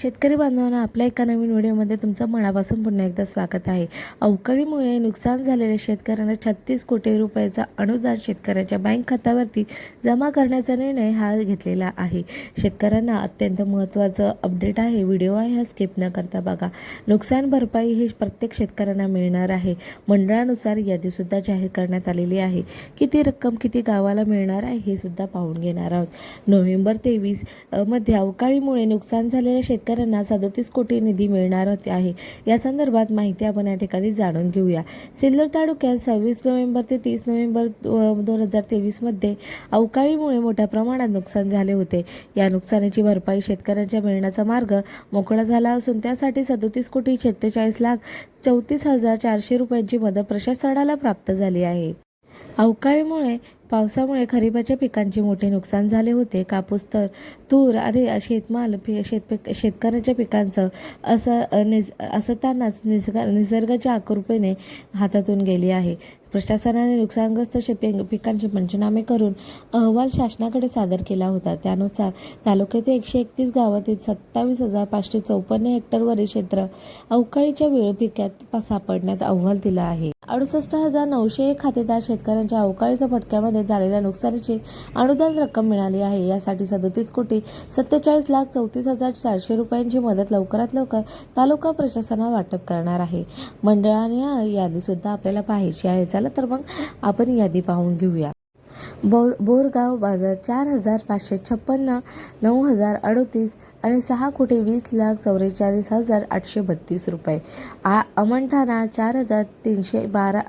शेतकरी बांधवांना आपल्या एका नवीन व्हिडिओमध्ये तुमचं मनापासून पुन्हा एकदा स्वागत आहे. अवकाळीमुळे नुकसान झालेल्या शेतकऱ्यांना छत्तीस कोटी रुपयाचा अनुदान शेतकऱ्याच्या बँक खात्यावरती जमा करण्याचा निर्णय हा घेतलेला आहे. शेतकऱ्यांना अत्यंत महत्त्वाचं अपडेट आहे. व्हिडिओ आहे हा स्किप न करता बघा. नुकसान भरपाई ही प्रत्येक शेतकऱ्यांना मिळणार आहे. मंडळानुसार यादीसुद्धा जाहीर करण्यात आलेली आहे. किती रक्कम किती गावाला मिळणार आहे हे सुद्धा पाहून घेणार आहोत. नोव्हेंबर तेवीसमध्ये अवकाळीमुळे नुकसान झालेल्या शेतकऱ्यांना सदोतीस कोटी निधी मिळणार होते आहे. या संदर्भात माहिती आपण या ठिकाणी जाणून घेऊया. सिल्लोड तालुक्यात सव्वीस नोव्हेंबर ते तीस नोव्हेंबर दोन हजार तेवीसमध्ये अवकाळीमुळे मोठ्या प्रमाणात नुकसान झाले होते. या नुकसानीची भरपाई शेतकऱ्यांच्या मिळण्याचा मार्ग मोकळा झाला असून त्यासाठी सदोतीस कोटी छत्तेचाळीस लाख चौतीस हजार चारशे रुपयांची मदत प्रशासनाला प्राप्त झाली आहे. अवकाळीमुळे पावसामुळे खरीपाच्या पिकांचे मोठे नुकसान झाले होते. कापूस तर तूर आणि शेतमाल पि शेतपिक शेतकऱ्याच्या पिकांचं असं निस असतानाच निसर्ग निसर्गाच्या आकृपेने हातातून गेली आहे. प्रशासनाने नुकसानग्रस्त शेती पिकांचे पंचनामे करून अहवाल शासनाकडे सादर केला होता. त्यानुसार तालुक्यातील एकशे एकतीस गावातील सत्तावीस हजार पाचशे चौपन्न हेक्टरवरील क्षेत्र अवकाळीच्या वेळ पिकात सापडण्यात अहवाल दिला आहे. अडुसष्ट हजार नऊशे एक खातेदार शेतकऱ्यांच्या अवकाळीच्या फटक्यामध्ये झालेल्या नुकसानीची अनुदान रक्कम मिळाली आहे. यासाठी सदोतीस कोटी सत्तेचाळीस लाख चौतीस हजार चारशे रुपयांची मदत लवकरात लवकर तालुका प्रशासनाला वाटप करणार आहे. मंडळाने यादी यादीसुद्धा आपल्याला पाहायची आहे. चला तर मग आपण यादी पाहून घेऊया. बो बोरगाव बाजार चार हजार पाचशे छप्पन्न नऊ हजार अडतीस आणि सहा कोटी वीस लाख चौवेचाळीस हजार आठशे बत्तीस रुपये. आ अमंठाणा चार हजार तीनशे बारा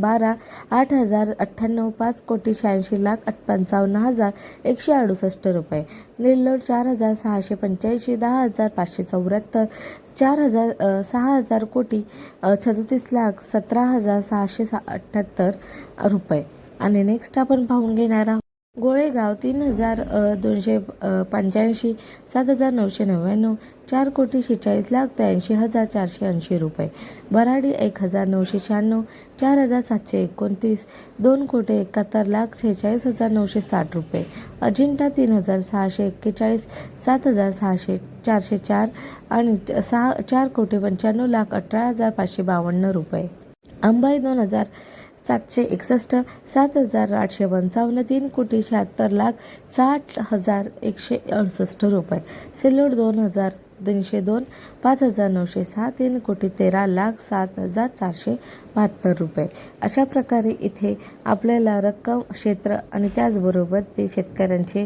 बारा आठ हजार अठ्ठ्याण्णव पाच कोटी शहाऐंशी लाख आठ पंचावन्न हजार एकशे अडुसष्ट रुपये. निल्लोड चार हजार सहाशे पंच्याऐंशी दहा हजार पाचशे चौऱ्याहत्तर चार हजार सहा हजार कोटी अ, सदतीस लाख सतरा हजार सहाशे सा अठ्ठ्याहत्तर रुपये. आणि नेक्स्ट आपण पाहून घेणार आहोत गोळेगाव तीन हजार दोनशे पंच्याऐंशी सात हजार नऊशे नव्याण्णव चार कोटी शेहेचाळीस लाख त्र्याऐंशी हजार चारशे ऐंशी रुपये. बराडी एक हजार नऊशे शहाण्णव चार हजार सातशे एकोणतीस दोन कोटी एकाहत्तर लाख शेहेचाळीस हजार नऊशे साठ रुपये. अजिंठा तीन हजार सहाशे एक्केचाळीस सात हजार सहाशे चारशे चार आणि सहा चार कोटी पंच्याण्णव लाख अठरा हजार पाचशे बावन्न रुपये. अंबाई दोन हजार सातशे एकसष्ट सात हजार आठशे पंचावन्न तीन कोटी शहात्तर लाख साठ हजार एकशे अडुसष्ट रुपये. सिल्लोड दोन हजार तीनशे दोन पाच हजार नऊशे सहा तीन कोटी तेरा लाख सात हजार चारशे बहात्तर रुपये. अशा प्रकारे इथे आपल्याला रक्कम क्षेत्र आणि त्याचबरोबर ते शेतकऱ्यांची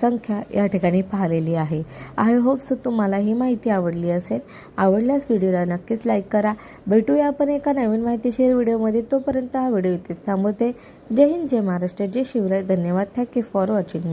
संख्या या ठिकाणी पाहिलेली आहे. आय होप सो तुम्हाला ही माहिती आवडली असेल. आवडल्यास व्हिडिओला नक्कीच लाईक करा. भेटूया आपण एका नवीन माहितीशीर व्हिडिओमध्ये. तोपर्यंत हा व्हिडिओ इथेच थांबवते. जय हिंद जय महाराष्ट्र जय शिवराय. धन्यवाद. Thank you for watching